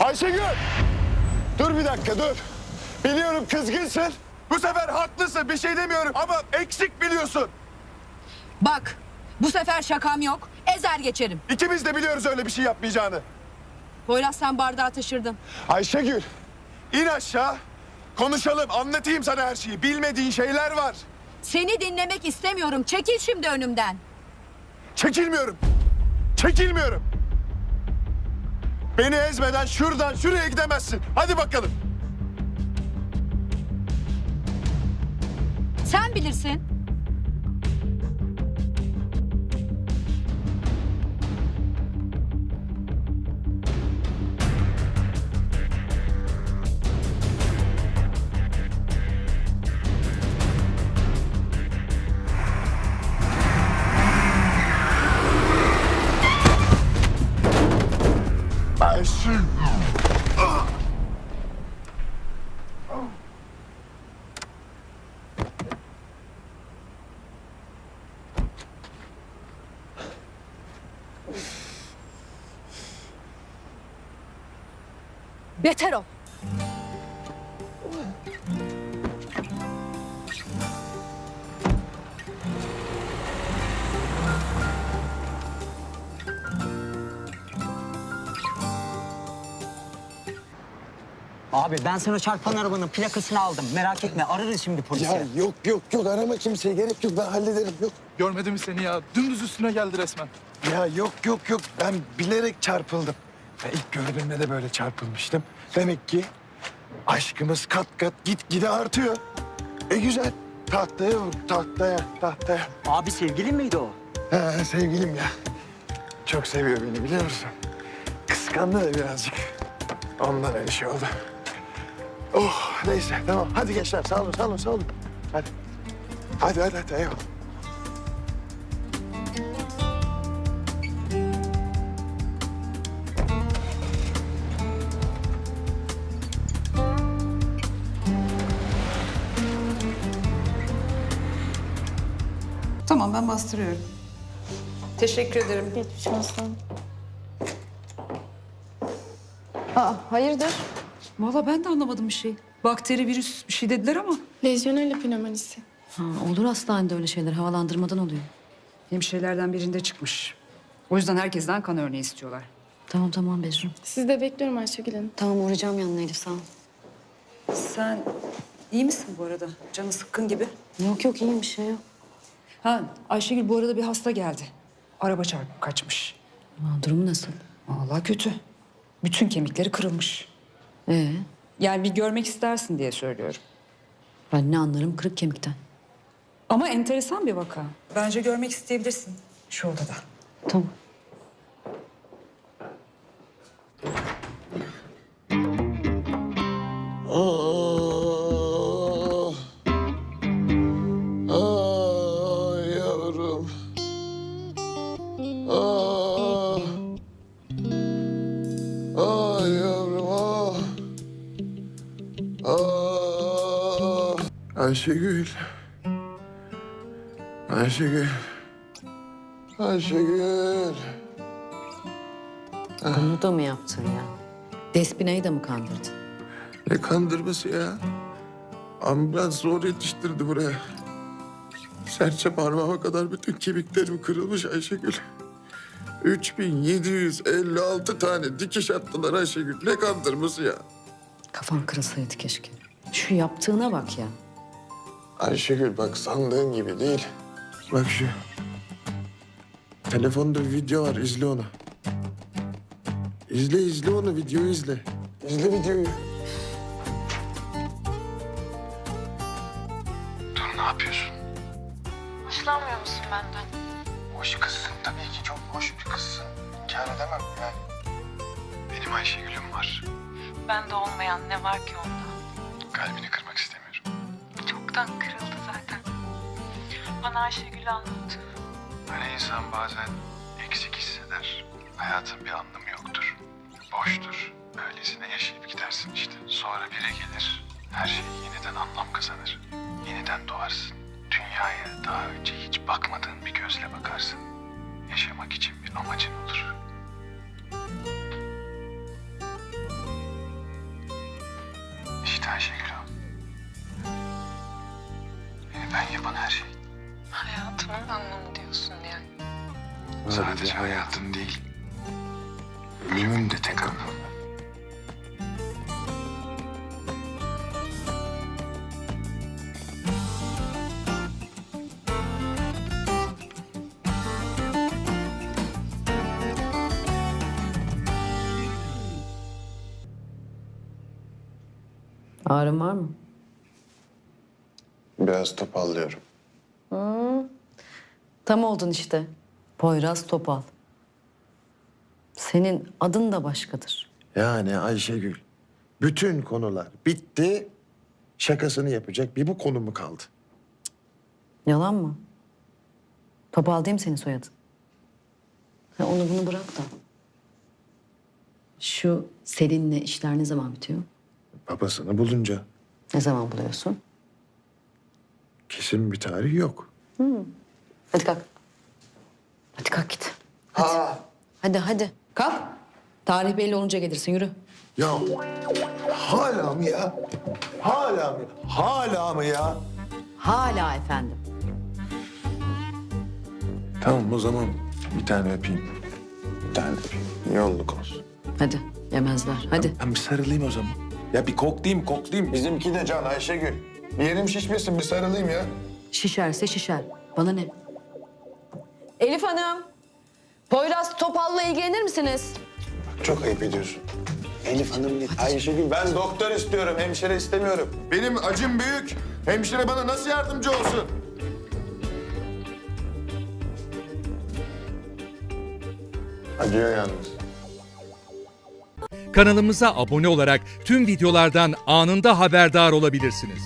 Ayşegül! Dur bir dakika dur. Biliyorum kızgınsın. Bu sefer haklısın bir şey demiyorum ama eksik biliyorsun. Bak bu sefer şakam yok. Ezer geçerim. İkimiz de biliyoruz öyle bir şey yapmayacağını. Poyraz sen bardağı taşırdın. Ayşegül in aşağı. Konuşalım anlatayım sana her şeyi. Bilmediğin şeyler var. Seni dinlemek istemiyorum. Çekil şimdi önümden. Çekilmiyorum. Çekilmiyorum. Beni ezmeden şuradan şuraya gidemezsin. Hadi bakalım. Sen bilirsin. Ayşegül. Beter ol. Abi ben sana çarpan arabanın plakasını aldım. Merak etme ararız şimdi polisi. Ya yok yok yok arama kimseyi gerek yok ben hallederim yok. Görmedi mi seni ya? Dümdüz üstüne geldi resmen. Ya yok yok yok ben bilerek çarpıldım. Ve ilk gördüğümde de böyle çarpılmıştım. Demek ki aşkımız kat kat git gide artıyor. E güzel. Tahtaya vur, tahtaya, tahtaya. Abi sevgilin miydi o? Ha, sevgilim ya. Çok seviyor beni biliyor musun? Kıskandı da birazcık. Ondan öyle şey oldu. Oh neyse tamam. Hadi gençler sağ olun sağ olun sağ olun. Hadi. Hadi hadi hadi eyvallah. Tamam ben bastırıyorum. Teşekkür ederim. Geçmiş olsun. Aa, hayırdır? Valla ben de anlamadım bir şey. Bakteri, virüs bir şey dediler ama. Lejyonel pneumonisi. Ha, olur hastanede öyle şeyler. Havalandırmadan oluyor. Hemşirelerden birinde çıkmış. O yüzden herkesten kan örneği istiyorlar. Tamam tamam Bezrum. Sizi de bekliyorum Ayşegül Hanım. Tamam uğrayacağım yanına Elif sağ ol. Sen iyi misin bu arada? Canı sıkkın gibi. Yok yok iyiyim bir şey yok. Ha Ayşegül bu arada bir hasta geldi. Araba çarpıp kaçmış. Aa, durumu nasıl? Vallahi kötü. Bütün kemikleri kırılmış. Ee, Yani bir görmek istersin diye söylüyorum. ben ne anlarım kırık kemikten. Ama enteresan bir vaka. Bence görmek isteyebilirsin şu odada. Tamam. Ah, ah yavrum. Ah, Ayşegül. Ayşegül. Ayşegül. Bunu da mı yaptın ya? Despine'yi de mi kandırdın? Ne kandırması ya? Ambulans zor yetiştirdi buraya. Serçe parmağıma kadar bütün kemiklerim kırılmış Ayşegül. 3756 tane dikiş attılar Ayşegül. Ne kandırması ya? Kafan kırılsaydı keşke. Şu yaptığına bak ya. Ayşegül bak sandığın gibi değil. Bak şu. Telefonda bir video var izle onu. İzle izle onu videoyu izle. İzle videoyu. Dur ne yapıyorsun? Hoşlanmıyor musun benden? Hoş kızsın tabii ki çok hoş bir kızsın. İnkar edemem yani. Benim Ayşegül'üm var. Bende olmayan ne var ki onda? Kalbini kırmak istemiyorum çoktan kırıldı zaten. Bana Ayşegül anlattı. Hani insan bazen eksik hisseder. Hayatın bir anlamı yoktur. Boştur. Öylesine yaşayıp gidersin işte. Sonra biri gelir. Her şey yeniden anlam kazanır. Yeniden doğarsın. Dünyaya daha önce hiç bakmadığın bir gözle bakarsın. Yaşamak için bir amacın olur. İşte Ayşegül. Zaman her şey. Hayatımın anlamı diyorsun yani. Sadece hayatın değil. Ölümün de tek anlamı. Ağrın var mı? Biraz topallıyorum. Tam oldun işte. Poyraz Topal. Senin adın da başkadır. Yani Ayşegül, bütün konular bitti. Şakasını yapacak bir bu konu mu kaldı? Yalan mı? Topal değil mi senin soyadın? Ha, onu bunu bırak da. Şu Selin'le işler ne zaman bitiyor? Babasını bulunca Ne zaman buluyorsun? Kesin bir tarih yok. Hadi kalk. Hadi kalk git. Hadi. Hadi hadi. Kalk. Tarih belli olunca gelirsin yürü. Ya hala mı ya? Hala mı? Hala mı ya? Hala efendim. Tamam o zaman bir tane öpeyim. Bir tane öpeyim. Yolluk olsun. Hadi yemezler. Hadi. Ben bir sarılayım o zaman. Ya bir koklayayım koklayayım. Bizimki de can Ayşegül. Yerim şişmesin bir sarılayım ya. Şişerse şişer. Bana ne? Elif Hanım. Poyraz Topal'la ilgilenir misiniz? Çok ayıp ediyorsun. Elif Hanım git. Ayşegül ben doktor istiyorum, hemşire istemiyorum. Benim acım büyük. Hemşire bana nasıl yardımcı olsun? Acıyor yalnız. Kanalımıza abone olarak tüm videolardan anında haberdar olabilirsiniz.